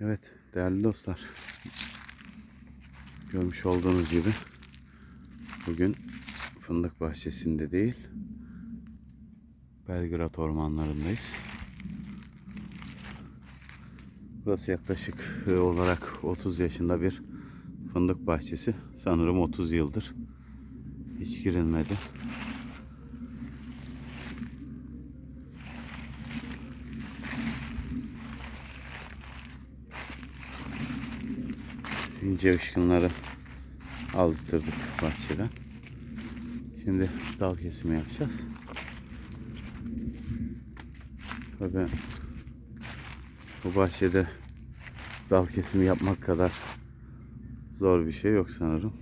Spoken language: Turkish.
Evet değerli dostlar. Görmüş olduğunuz gibi bugün fındık bahçesinde değil Belgrad ormanlarındayız. Burası yaklaşık e, olarak 30 yaşında bir fındık bahçesi. Sanırım 30 yıldır hiç girilmedi. Işkınları aldırdık bahçeden. Şimdi dal kesimi yapacağız. Tabii bu bahçede dal kesimi yapmak kadar zor bir şey yok sanırım.